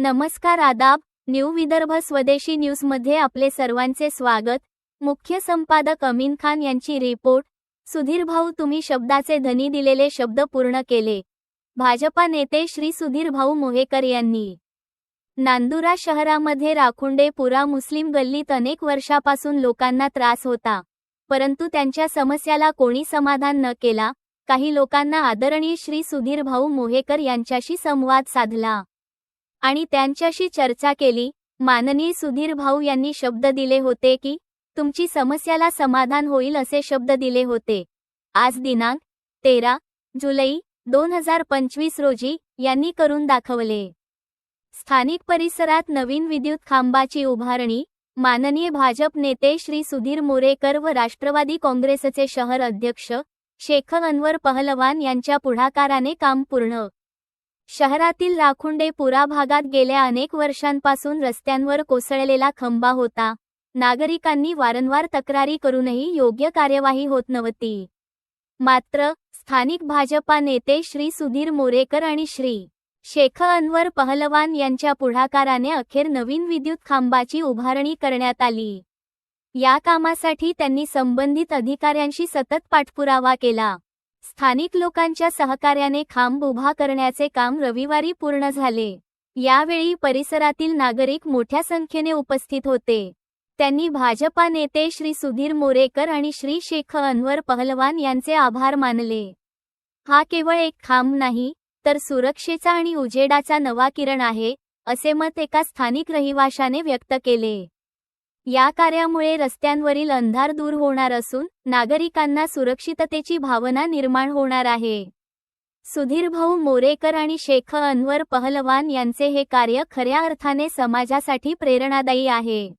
नमस्कार आदाब न्यू विदर्भ स्वदेशी न्यूजमध्ये आपले सर्वांचे स्वागत. मुख्य संपादक अमीन खान यांची रिपोर्ट. सुधीर भाऊ तुम्ही शब्दाचे धनी दिलेले शब्द पूर्ण केले. भाजपा नेते श्री सुधीर भाऊ मोहेकर यांनी. नांदुरा शहरामध्ये राखुंडे पुरा मुस्लिम गल्लीत अनेक वर्षापासून लोकांना त्रास होता. परंतु त्यांच्या समस्याला कोणी समाधान न केला. काही लोकांना आदरणीय श्री सुधीर भाऊ मोहेकर यांच्याशी संवाद साधला. आणि त्यांच्याशी चर्चा केली. माननीय सुधीर भाऊ यांनी शब्द दिले होते की तुमची समस्याला समाधान होईल असे शब्द दिले होते. आज दिनांक तेरा जुलै दोन हजार पंचवीस रोजी यांनी करून दाखवले. स्थानिक परिसरात नवीन विद्युत खांबाची उभारणी माननीय भाजप नेते श्री सुधीर मोरेकर व राष्ट्रवादी काँग्रेसचे शहर अध्यक्ष शेख अनवर पहलवान यांच्या पुढाकाराने काम पूर्ण शहरातील राखुंडे पुरा भागात गेल्या अनेक वर्षांपासून रस्त्यांवर कोसळलेला खंबा होता. नागरिकांनी वारंवार तक्रारी करूनही योग्य कार्यवाही होत नव्हती. मात्र स्थानिक भाजपा नेते श्री सुधीर मोरेकर आणि श्री शेख अनवर पहलवान यांच्या पुढाकाराने अखेर नवीन विद्युत खांबाची उभारणी करण्यात आली. या कामासाठी त्यांनी संबंधित अधिकाऱ्यांशी सतत पाठपुरावा केला. स्थानिक लोकांच्या सहकार्याने खांब उभा करण्याचे काम रविवारी पूर्ण झाले. यावेळी परिसरातील नागरिक मोठ्या संख्येने उपस्थित होते. त्यांनी भाजपा नेते श्री सुधीर मोरेकर आणि श्री शेख अनवर पहलवान यांचे आभार मानले. हा केवळ एक खांब नाही तर सुरक्षेचा आणि उजेडाचा नवा किरण आहे असे मत एका स्थानिक रहिवाशाने व्यक्त केले. या कार्यामुळे रस्त्यांवरील अंधार दूर होणार असून नागरिकांना सुरक्षिततेची भावना निर्माण होणार आहे. सुधीर भाऊ मोरेकर आणि शेख अनवर पहलवान यांचे हे कार्य खऱ्या अर्थाने समाजासाठी प्रेरणादायी आहे.